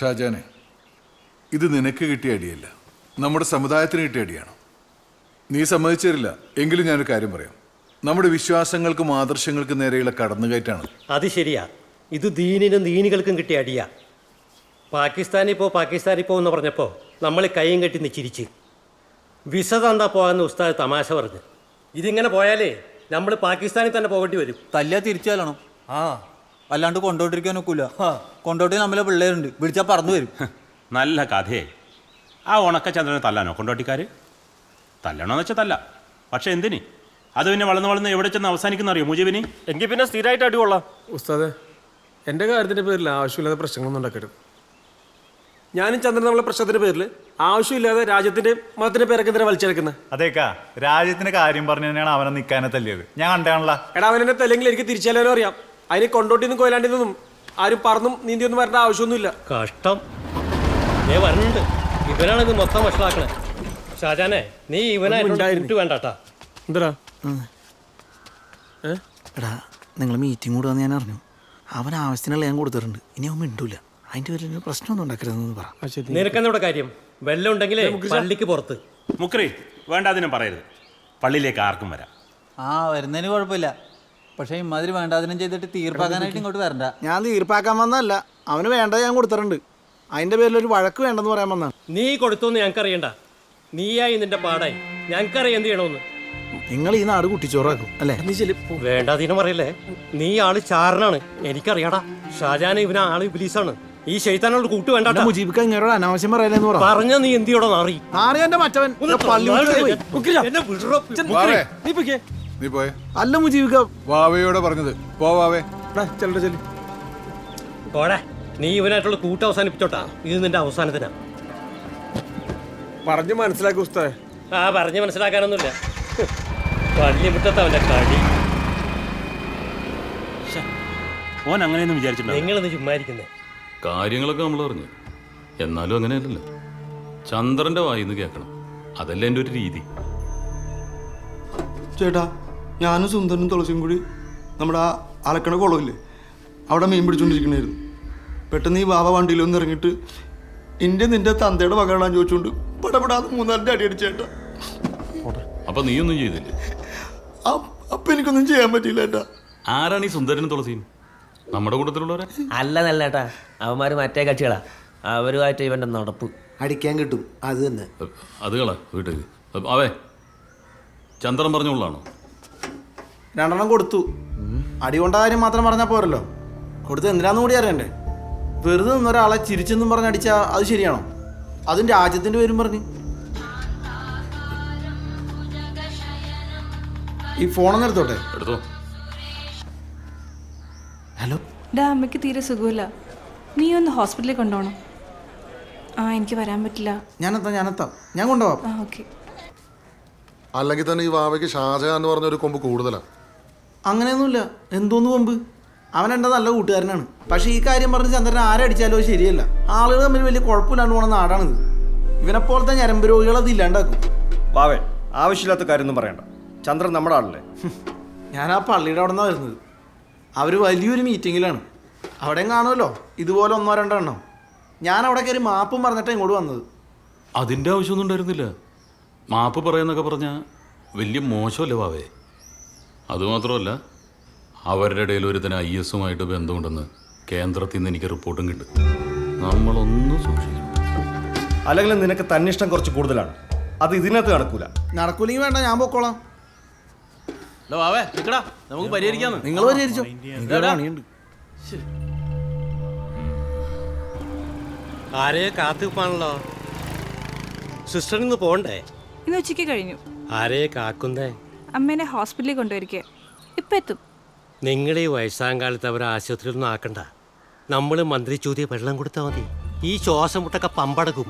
ഷാജാനെ ഇത് നിനക്ക് കിട്ടിയ അടിയല്ല. നമ്മുടെ സമുദായത്തിന് കിട്ടിയ അടിയാണ്? നീ സമ്മതിച്ചേരില്ല എങ്കിലും ഞാനൊരു കാര്യം പറയാം. നമ്മുടെ വിശ്വാസങ്ങൾക്കും ആദർശങ്ങൾക്കും നേരെയുള്ള കടന്നുകയറ്റാണ്. അത് ശരിയാ. ഇത് ദീനിനും ദീനികൾക്കും കിട്ടിയ അടിയാ. പാകിസ്ഥാനിൽ പോ പാകിസ്ഥാനിൽ പോ എന്ന് പറഞ്ഞപ്പോൾ നമ്മൾ കൈയും കെട്ടി നിച്ചിരിച്ച് വിസ തന്നാ പോകാമെന്ന് ഉസ്താദ് തമാശ പറഞ്ഞു. ഇതിങ്ങനെ പോയാലേ നമ്മൾ പാകിസ്ഥാനിൽ തന്നെ പോകേണ്ടി വരും. തല്ലാ തിരിച്ചാലാണോ ആ. അല്ലാണ്ട് കൊണ്ടോട്ടിരിക്കാൻ ഒക്കൂല. കൊണ്ടോട്ടി നമ്മളെ പിള്ളേരുണ്ട്. വിളിച്ചാൽ പറന്നു വരും. നല്ല കഥയെ ആ ഉണക്കചന്ദ്രനെ തല്ലാനോ കൊണ്ടോട്ടിക്കാർ തല്ലണോന്ന് വെച്ചാൽ തല്ല. പക്ഷെ എന്തിന്? അത് പിന്നെ വളർന്ന് വളർന്ന് എവിടെ ചെന്ന് അവസാനിക്കുന്ന അറിയോ മുജീബിന്? എങ്കിൽ പിന്നെ സ്ഥിരമായിട്ട് അടി ഉസ്താദ് ഉസ്താദെ എന്റെ കാര്യത്തിന്റെ പേരിൽ ആവശ്യമില്ലാതെ പ്രശ്നങ്ങളൊന്നും ഉണ്ടാക്കരുത്. ഞാനും ചന്ദ്രൻ നമ്മളെ പ്രശ്നത്തിന്റെ പേരിൽ ആവശ്യമില്ലാതെ രാജ്യത്തിന്റെ മതത്തിന്റെ പേരൊക്കെ എന്തിനാ വലിച്ചെടുക്കുന്നത് അതേക്കാ രാജ്യത്തിന്റെ കാര്യം പറഞ്ഞു തന്നെയാണ് അവനെ നിൽക്കാനെ തല്ലിയത്. ഞാൻ കണ്ടാണല്ലോ എടാ അവനെ തല്ലെങ്കിൽ എനിക്ക് തിരിച്ചാലോ അറിയാം. അതിന് കൊണ്ടോട്ടിന്നും കൊയിലാണ്ടിന്നും ആരും പറന്നും നീന്തിയൊന്നും വരേണ്ട ആവശ്യമൊന്നുമില്ല. കഷ്ടം. ഏ വരണുണ്ട് ഇവനാണ് ഇത് മൊത്തം വഷളാക്കണേ. ഷാജാനെ നീ ഇവനായിട്ട് വേണ്ടാട്ടാ എന്താ എടാ നിങ്ങൾ മീറ്റിംഗ് കൂടുകയെന്ന് ഞാൻ അറിഞ്ഞു. അവൻ ആവശ്യത്തിനുള്ള ഞാൻ കൊടുത്തിട്ടുണ്ട്. ഇനി അവൻ മിണ്ടൂല. അതിന്റെ പേരിൽ പ്രശ്നമൊന്നും ഉണ്ടാക്കരുതെന്ന് പറ. നിനക്കെന്നോടെ കാര്യം? വെള്ളം ഉണ്ടെങ്കിലേ പള്ളിക്ക് പുറത്ത്. മുക്രി വേണ്ട അതിനും പറയരുത്. പള്ളിയിലേക്ക് ആർക്കും വരാം. ആ വരുന്നതിന് കുഴപ്പമില്ല. പക്ഷേ ഇമാതിരി വേണ്ടാതിനും ചെയ്തിട്ട് തീർപ്പാക്കാനായിട്ട് ഇങ്ങോട്ട് വരണ്ട. ഞാൻ തീർപ്പാക്കാൻ വന്നതല്ല. അവന് വേണ്ട ഞാൻ കൊടുത്തിട്ടുണ്ട്. അതിന്റെ പേരിൽ ഒരു വഴക്ക് വേണ്ടെന്ന് പറയാൻ വന്നാണ് നീ കൊടുത്തോന്ന് ഞങ്ങൾക്കറിയണ്ട നീയായി നിന്റെ പാടായി. ഞങ്ങൾക്കറിയാം എന്ത് ചെയ്യണമെന്ന്. നിങ്ങൾ ഈ നാട് കുട്ടിച്ചോറാക്കും അല്ലേ? നീ ചെല്ലി വേണ്ടാതീനം പറയല്ലേ? നീ ആൾ ചാരനാണ്. എനിക്കറിയാടാ. ഷാജാൻ ഇവന ആൾ ഇബിലീസാണ്. ഈ ശൈത്താനോട് കൂട്ട് വേണ്ട മുജീബിക്ക ഇങ്ങനോട് അനാവശ്യം പറയലെന്ന് പറ. പറഞ്ഞ നീ എന്തിയോടെ നാറി എന്റെ മറ്റവൻ പള്ളി വിട്ട് പോയി. എന്നെ വിടറോ. നീ പൊയ്ക്കേ. നീ പോയെ. അല്ല മുജീവിക വാവയോടെ പറഞ്ഞത്. പോ വാവേ. ചെല്ലട്ടെ ചെല്ലി. പോടാ നീ ഇവനായിട്ടുള്ള കൂട്ട് അവസാനിപ്പിച്ചോട്ടാ. ഇത് നിന്റെ അവസാനത്തിനാ. പറഞ്ഞു മനസ്സിലാക്കി ഉസ്താ ആ പറഞ്ഞു മനസ്സിലാക്കാനൊന്നുമില്ല. പള്ളി മുറ്റത്ത് അവന്റെ കടി. ഓൻ അങ്ങനെയൊന്നും നിങ്ങൾ നിങ്ങളൊന്ന് ചുമ്മാരിക്കുന്നേ? കാര്യങ്ങളൊക്കെ നമ്മൾ പറഞ്ഞു എന്നാലും അങ്ങനെയല്ലല്ലോ. ചന്ദ്രന്റെ വായിന്ന് കേൾക്കണം. അതല്ല എന്റെ ഒരു രീതി. ചേട്ടാ ഞാനും സുന്ദരനും തുളസിയും കൂടി നമ്മുടെ ആ അലക്കണ കുളമില്ലേ അവിടെ മീൻ പിടിച്ചുകൊണ്ടിരിക്കണായിരുന്നു പെട്ടെന്ന് ഈ ബാബ വണ്ടിയിൽ ഒന്ന് ഇറങ്ങിയിട്ട് എന്റെ നിന്റെ തന്തയുടെ മകളാന്ന് ചോദിച്ചുകൊണ്ട് പടപെടാതെ മൂന്നാലിന്റെ അടി അടിച്ചേട്ടാ അപ്പൊ നീയൊന്നും ചെയ്തില്ലേ? അപ്പം എനിക്കൊന്നും ചെയ്യാൻ പറ്റിയില്ല ഏട്ടാ. ആരാണ് ഈ സുന്ദരനും തുളസിയും? നമ്മുടെ കൂട്ടത്തിലുള്ളവരെ? അല്ല നല്ല ഏട്ടാ അവന്മാർ മറ്റേ കക്ഷികളാ. അവരുമായിട്ട് ഇവന്റെ നടപ്പ്. അടിക്കാൻ കിട്ടും അത് തന്നെ. അത് കള വീട്ടിൽ അവേ ചന്ദ്രൻ പറഞ്ഞുള്ളാണോ രണ്ടെണ്ണം കൊടുത്തു. അടി കൊണ്ട കാര്യം മാത്രം പറഞ്ഞാൽ പോരല്ലോ. കൊടുത്ത് എന്തിനാന്ന് കൂടി അറിയണ്ടേ? വെറുതെ നിന്നൊരാളെ ചിരിച്ചെന്നും പറഞ്ഞ് അടിച്ചാൽ അത് ശരിയാണോ? അതും രാജ്യത്തിന്റെ പേരും പറഞ്ഞ്. ഈ ഫോണൊന്നും എടുത്തോട്ടെ? എടുത്തോ. ഹലോ. ഡാ അമ്മയ്ക്ക് തീരെ സുഖമില്ല. നീ ഒന്ന് ഹോസ്പിറ്റലിൽ കൊണ്ടുപോകണം. ആ എനിക്ക് വരാൻ പറ്റില്ല. ഞാനെത്താം ഞാനെത്താം. ഞാൻ കൊണ്ടുപോവാം. ആ ഓക്കെ. അല്ലെങ്കിൽ തന്നെ ഈ വാവയ്ക്ക് ഷാജഹാൻ എന്ന് പറഞ്ഞ ഒരു കൊമ്പ് കൂടുതലാണ് അങ്ങനെയൊന്നുമില്ല. എന്തോന്ന് കൊമ്പ് അവൻ എന്റെ നല്ല കൂട്ടുകാരനാണ്. പക്ഷേ ഈ കാര്യം പറഞ്ഞ് ചന്ദ്രൻ ആരടിച്ചാലോ അത് ശരിയല്ല. ആളുകൾ തമ്മിൽ വലിയ കുഴപ്പമില്ലാണ്ട് പോണ നാടാണിത്. ഇവനെപ്പോലത്തെ ഞരമ്പ് രോഗികൾ അത് ഇല്ലാണ്ടാക്കും. ബാവേ ആവശ്യമില്ലാത്ത കാര്യമൊന്നും പറയണ്ട. ചന്ദ്രൻ നമ്മുടെ ആളല്ലേ? ഞാൻ ആ പള്ളിയുടെ അവിടെ നിന്നാണ് വരുന്നത്. അവർ വലിയൊരു മീറ്റിങ്ങിലാണ്. അവിടെയും കാണുമല്ലോ. ഇതുപോലെ ഒന്നോ രണ്ടോ എണ്ണം. ഞാൻ അവിടെ കയറി മാപ്പും പറഞ്ഞിട്ടാണ് ഇങ്ങോട്ട് വന്നത്. അതിന്റെ ആവശ്യമൊന്നും ഉണ്ടായിരുന്നില്ല. മാപ്പ് പറയുന്നൊക്കെ പറഞ്ഞാൽ വലിയ മോശമല്ലേ വാവേ? അതുമാത്രമല്ല അവരുടെ ഇടയിൽ ഒരുത്തന് ഐ എസുമായിട്ട് ബന്ധമുണ്ടെന്ന് കേന്ദ്രത്തിൽ നിന്ന് എനിക്ക് റിപ്പോർട്ടും കിട്ടും. നമ്മളൊന്നും സൂക്ഷിക്കണം അല്ലെങ്കിൽ നിനക്ക് തന്നിഷ്ടം കുറച്ച് കൂടുതലാണ്. അത് ഇതിനകത്ത് നടക്കൂല. നടക്കൂലെങ്കിൽ വേണ്ട ഞാൻ പോക്കോളാം. വാവേ നിക്കടാ. നമുക്ക് പരിഹരിക്കാന്ന്. നിങ്ങൾ പരിഹരിച്ചോ. ആരെയെ കാത്തുപ്പാണല്ലോ? സിസ്റ്ററിൽ നിന്ന് പോണ്ടേ? ഇന്ന് ഉച്ചയ്ക്ക് കഴിഞ്ഞു. ആരെയെ കാക്കുന്നേ? അമ്മേനെ ഹോസ്പിറ്റലിൽ കൊണ്ടുവരിക ഇപ്പം എത്തും. നിങ്ങൾ ഈ വയസ്സാം കാലത്ത് അവരെ ആശുപത്രിയിലൊന്നും ആക്കണ്ട. നമ്മൾ മന്ത്രി ചോദ്യ വെള്ളം കൊടുത്താൽ മതി. ഈ ശ്വാസം മുട്ടൊക്കെ പമ്പടക്കും.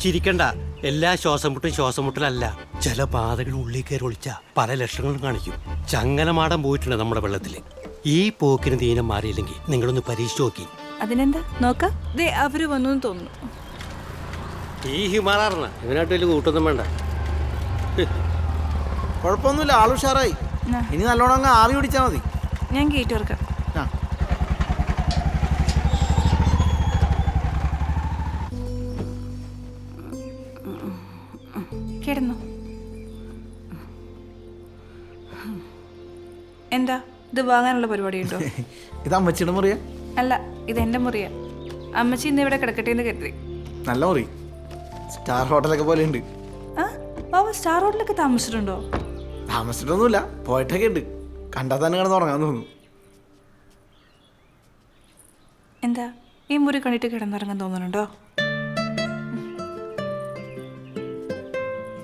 ചിരിക്കണ്ട. എല്ലാ ശ്വാസം മുട്ടും ശ്വാസം മുട്ടലല്ല. ചില പാതകൾ ഉള്ളിൽ കയറി ഒളിച്ച പല ലക്ഷണങ്ങളും കാണിക്കും. ചങ്ങലമാടം പോയിട്ടുണ്ട് നമ്മുടെ വെള്ളത്തിൽ ഈ പോക്കിന് ദീനം മാറിയില്ലെങ്കിൽ നിങ്ങളൊന്ന് പരീക്ഷിച്ചു നോക്കി. അതിനെന്താ? നോക്കാം. ദേ അവർ വന്നു തോന്നുന്നു. ഈ ഹിമാറാർന്ന ഇവനായിട്ട് വലിയ കൂട്ടൊന്നും വേണ്ട. കുഴപ്പമൊന്നുമില്ല ആൾ ഉഷാറായി. ഇനി നല്ലോണം അങ്ങ് ആവി പിടിച്ചാൽ മതി. ഞാൻ ഗേറ്റ് തുറക്കാം. കിടന്നു. എന്താ? ഇത് വാങ്ങാനുള്ള പരിപാടി ഉണ്ടോ? ഇത് അമ്മച്ചിയുടെ മുറിയ? അല്ല ഇത് എന്റെ മുറിയ. അമ്മച്ചി ഇന്ന് ഇവിടെ കിടക്കട്ടെ എന്ന് കരുതി. നല്ല മുറി. സ്റ്റാർ ഹോട്ടലൊക്കെ പോലെ ഉണ്ട് ആ സ്റ്റാർ ഹോട്ടലൊക്കെ താമസിച്ചിട്ടുണ്ടോ? താമസിച്ചിട്ടൊന്നുമില്ല. പോയിട്ടൊക്കെ ഉണ്ട് കണ്ടാൽ തന്നെ കിടന്ന് ഉറങ്ങാൻ തോന്നുന്നു. എന്താ? ഈ മുറി കണ്ടിട്ട് കിടന്നിറങ്ങാൻ തോന്നുന്നുണ്ടോ?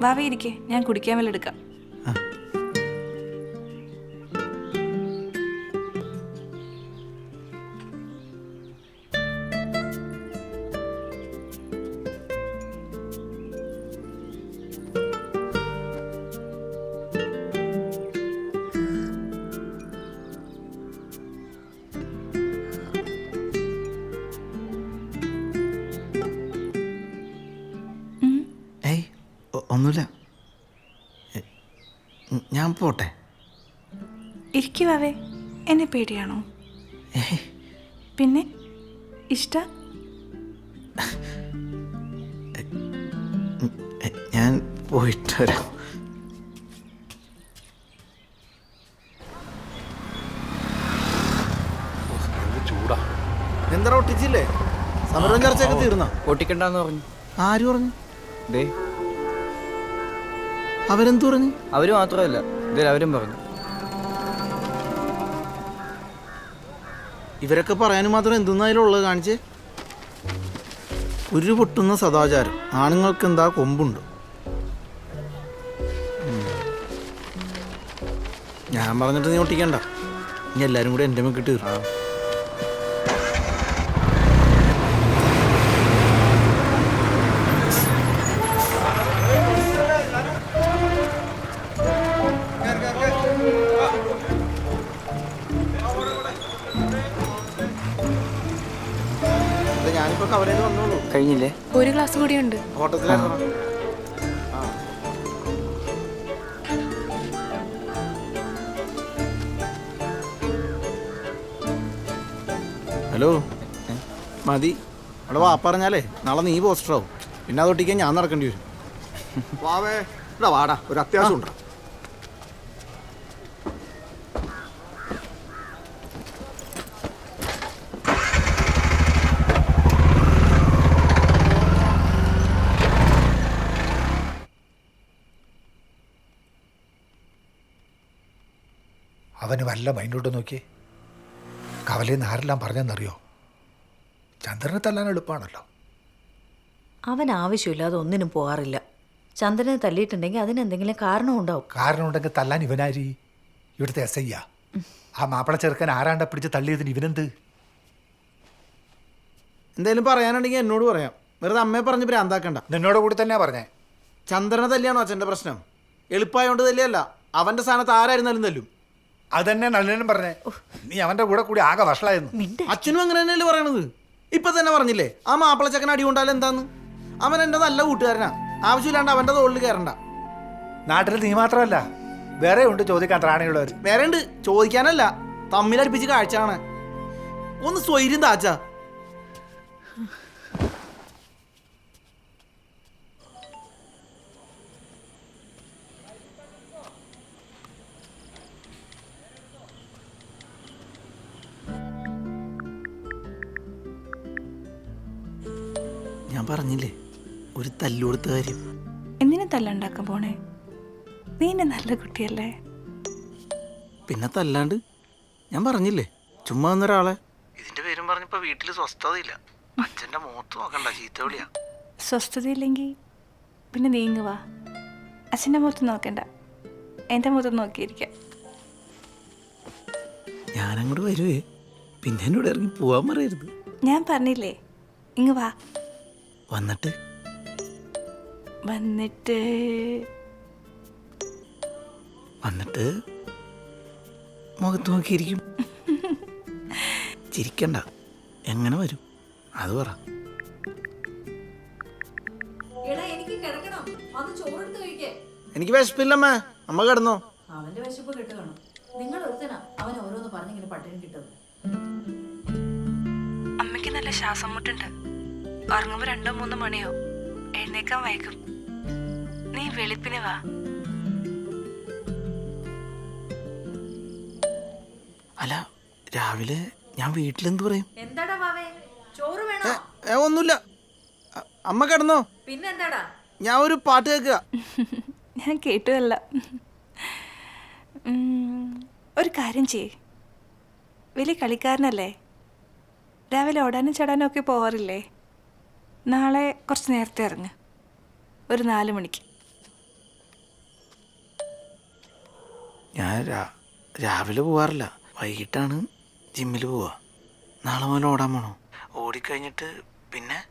വാവേ ഇരിക്കേ. ഞാൻ കുടിക്കാൻ വല്ല എടുക്കാം. ഇരിക്കു വാവേ എന്നെ പേടിയാണോ? പിന്നെ ഇഷ്ട? എ, ഞാൻ പോയിട്ട് വരാം. ചൂടാ. എന്താ ഒട്ടിച്ചില്ലേ? സമരം ചർച്ചയൊക്കെ തീർന്ന? പൊട്ടിക്കണ്ടെന്ന് പറഞ്ഞു. ആര് പറഞ്ഞു? ദേ. അവരെന്തു പറഞ്ഞു? അവർ മാത്രമല്ല ഇതിൽ അവരും പറഞ്ഞു. ഇവരൊക്കെ പറയാനും മാത്രം എന്തെന്നായാലുള്ളത് കാണിച്ച്. ഒരു പൊട്ടുന്ന സദാചാരം. ആണുങ്ങൾക്ക് എന്താ കൊമ്പുണ്ട് ഞാൻ പറഞ്ഞിട്ട് നീ ഒട്ടിക്കണ്ട. ഇനി എല്ലാരും കൂടെ എന്റെ മേക്കിട്ട് തീർന്നു കഴിഞ്ഞില്ലേ? ഒരു ഗ്ലാസ് കൂടി ഉണ്ട്. ഹലോ. മതി. അവിടെ വാ പറഞ്ഞാലേ നാളെ നീ പോസ്റ്ററാവും പിന്നെ അതൊട്ടിക്കാൻ ഞാൻ നടക്കേണ്ടി വരും. വാവേ ഇവിടെ വാടാ. ഒരു അത്യാവശ്യം ഉണ്ട് അവന് വല്ല മൈൻഡോട്ട് നോക്കിയേ. കവലയിൽ ആരെല്ലാം പറഞ്ഞെന്നറിയോ? ചന്ദ്രനെ തല്ലാൻ എളുപ്പമാണല്ലോ. അവൻ ആവശ്യമില്ലാതെ ഒന്നിനും പോകാറില്ല. ചന്ദ്രനെ തല്ലിയിട്ടുണ്ടെങ്കിൽ അതിന് എന്തെങ്കിലും കാരണം ഉണ്ടാവും. കാരണം ഉണ്ടെങ്കിൽ തല്ലാൻ ഇവനാരി? ഇവിടുത്തെ എസ് ഐ ആ മാപ്പിള ചെറുക്കൻ ആരാണ്ട പിടിച്ച് തള്ളിയതിന് ഇവനെന്ത്? എന്തെങ്കിലും പറയാനുണ്ടെങ്കിൽ എന്നോട് പറയാം. വെറുതെ അമ്മയെ പറഞ്ഞ് ഭ്രാന്താക്കണ്ട. നിന്നോട് കൂടി തന്നെയാ പറഞ്ഞേ. ചന്ദ്രനെ തല്ലിയാണോ അച്ഛന്റെ പ്രശ്നം? എളുപ്പമായോണ്ട് തല്ലിയല്ല. അവന്റെ സ്ഥാനത്ത് ആരായിരുന്നാലും തല്ലും. അതന്നെ നല്ലനും പറഞ്ഞേ. നീ അവന്റെ കൂടെ കൂടി ആകെ വഷളായിരുന്നു. അച്ഛനും അങ്ങനെ തന്നെയല്ലേ പറയണത്? ഇപ്പൊ തന്നെ പറഞ്ഞില്ലേ ആ മാപ്പിള ചക്കൻ അടി കൊണ്ടാൽ എന്താന്ന്? അവൻ എന്റെ നല്ല കൂട്ടുകാരനാ. ആവശ്യമില്ലാണ്ട് അവന്റെ തോളിൽ കയറണ്ട. നാട്ടിൽ നീ മാത്രമല്ല വേറെ ഉണ്ട് ചോദിക്കാൻ ത്രാണിയുള്ളവർ വേറെ ഉണ്ട്. ചോദിക്കാനല്ല തമ്മിലടുപ്പിച്ച് കാഴ്ചയാണ്. ഒന്ന് സ്വൈര്യം താച്ച. ഞാൻ പറഞ്ഞില്ലേ? ഒരു തല്ലുകൊടുത്ത കാര്യം. എന്തിനു തല്ലുണ്ടാക്കാൻ പോണേ? നീ എന്നെ നല്ല കുട്ടിയല്ലേ? പിന്നെ തല്ലാണ്ട്? ഞാൻ പറഞ്ഞില്ലേ? ചുമ്മാ ഒന്നൊരാളെ ഇതിന്റെ പേരും പറഞ്ഞപ്പോ വീട്ടിൽ സ്വസ്ഥതയില്ല. അച്ഛന്റെ മുഖത്ത് നോക്കണ്ട ചീത്ത വിളിയാ. സ്വസ്ഥതയില്ലെങ്കിൽ പിന്നെ നീങ്ങുവാ വാ. അച്ഛന്റെ മുഖത്ത് നോക്കണ്ട. എന്റെ മുഖത്ത് നോക്കിയിരിക്കാം. ഞാനങ്ങോട്ട് വരുവേ. പിന്നെ എന്നോട് ഇറങ്ങി പോവാൻ പറയരുത്. ഞാൻ പറഞ്ഞില്ലേ? ഇങ്ങ് വാ. വന്നിട്ട്? വന്നിട്ട് വന്നിട്ട് മുഖത്ത് നോക്കിയിരിക്കും. ചിരിക്കണ്ട. എങ്ങനെ വരും? അത് പറ. എനിക്ക് വിശപ്പില്ലമ്മേ. അമ്മ കിടന്നോ? അവന്റെ വിശപ്പ് കിട്ടുകയാണ്. നിങ്ങൾ ഒരുത്തനാ അവൻ ഓരോന്ന് പറഞ്ഞിങ്ങനെ പട്ടിണി കിട്ടും അമ്മയ്ക്ക് നല്ല ശ്വാസം മുട്ടുണ്ട്. ഉറങ്ങുമ്പോൾ രണ്ടോ മൂന്നോ മണിയോ എഴുന്നേക്കാൻ വൈകും. നീ വെളുപ്പിന് വാ. അല്ല രാവിലെ ഞാൻ വീട്ടിലെന്ത് പറയും? എന്താടാ വാവേ ചോറ് വേണോ? ഒന്നുമില്ല. അമ്മ കിടന്നോ? പിന്നെന്താടാ? ഞാൻ ഒരു പാട്ട് കേൾക്കുക. ഞാൻ കേട്ടതല്ല. ഒരു കാര്യം ചെയ്യേ. വലിയ കളിക്കാരനല്ലേ? രാവിലെ ഓടാനും ചടാനും ഒക്കെ പോവാറില്ലേ? നാളെ കുറച്ച് നേരത്തെ ഇറങ്ങ്. ഒരു നാല് മണിക്ക്. ഞാൻ രാവിലെ പോവാറില്ല. വൈകിട്ടാണ് ജിമ്മിൽ പോവാ. നാളെ മുതൽ ഓടാൻ പോണോ? ഓടിക്കഴിഞ്ഞിട്ട് പിന്നെ?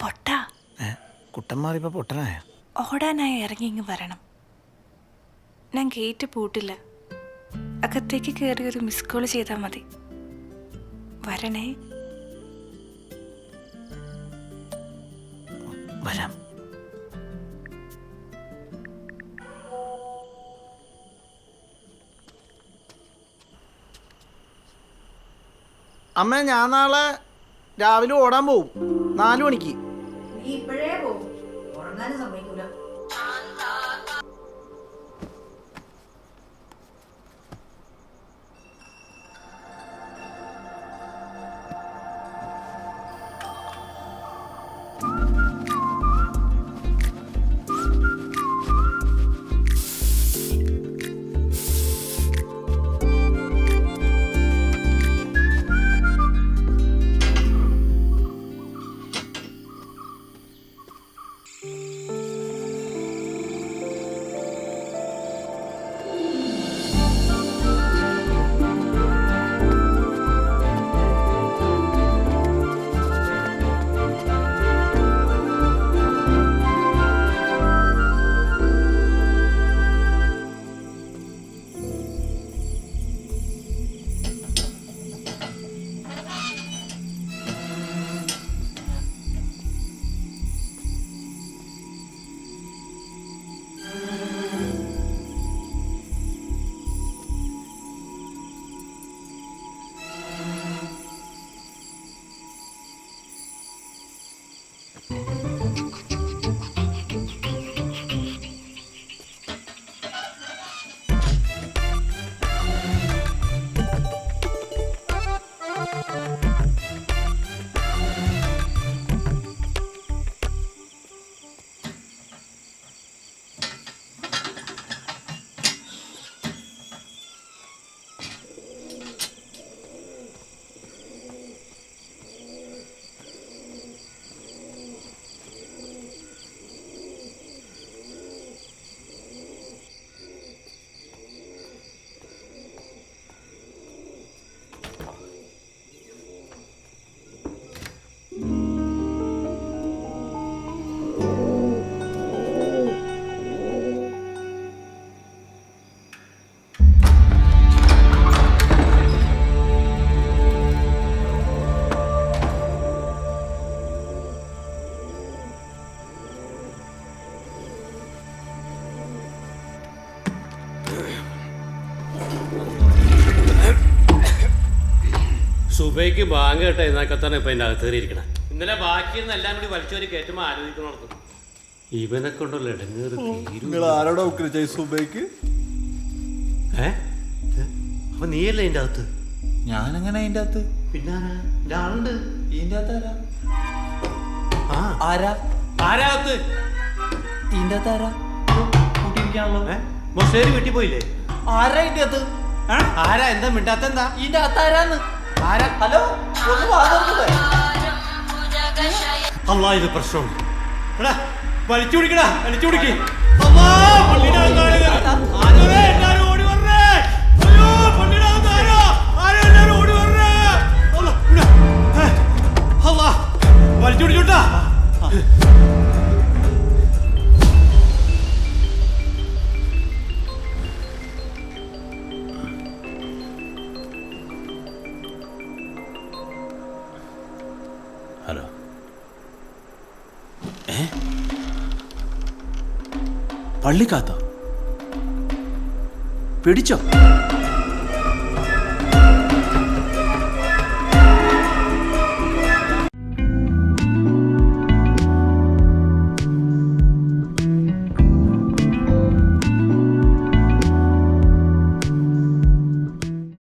പൊട്ട. പൊട്ടാ കുട്ടൻ മാറിയപ്പോ പൊട്ടനായ? ഓടാനായി ഇറങ്ങി ഇങ്ങ് വരണം. ഞാൻ ഗേറ്റ് പൂട്ടില്ല. അകത്തേക്ക് കയറി ഒരു മിസ് കോൾ ചെയ്താൽ മതി. വരണേ. വരാം. അമ്മ ഞാൻ നാളെ രാവിലെ ഓടാൻ പോവും. നാലു മണിക്ക്. നീ ഇപ്പോഴേ പോകും ഉറങ്ങാനും സുബൈക്ക് ബാങ്ക് കേട്ട എന്നാക്കത്താണ് ഇപ്പൊ എന്റെ അകത്ത് കയറിയിരിക്കണം. ഇന്നലെ ബാക്കി എല്ലാം കൂടി വലിച്ചോരി കയറ്റുമ്പോൾ ആലോചിക്കണോ ഇവനെ കൊണ്ടുള്ള ഇടങ്ങേറ് നിങ്ങൾ ആരോടാ ഉക്രിച്ച സുബൈക്ക് ഏ? ഏ? അപ്പൊ നീയല്ലേ ഇതിന്റെ അകത്ത്? ഞാനെങ്ങനെ അതിന്റെ അകത്ത്. പിന്നെ ആളുണ്ട്. ഇതിന്റെ അകത്ത് ആരാ? ആ. ആരാ? ആരാ അകത്ത്? ഇതിന്റെ അകത്ത് ആരാ? കൂട്ടിയിരിക്കാണല്ലോ. ഏ? മൊസേരി വീട്ടിൽ പോയില്ലേ? ആരാ ഇതിന്റെ അകത്ത്? ആരാ? എന്താ മിണ്ടാത്ത എന്താ? ഇതിന്റെ അകത്ത് ആരാന്ന്? ഹലോ? അല്ലാ ഇത് പ്രശ്നം. എടാ വലിച്ചു പിടിക്കടാ വലിച്ചു പിടിക്ക്. അല്ലാ, പള്ളിയുടെ ഹലോ. ഏ? പിടിച്ചോ?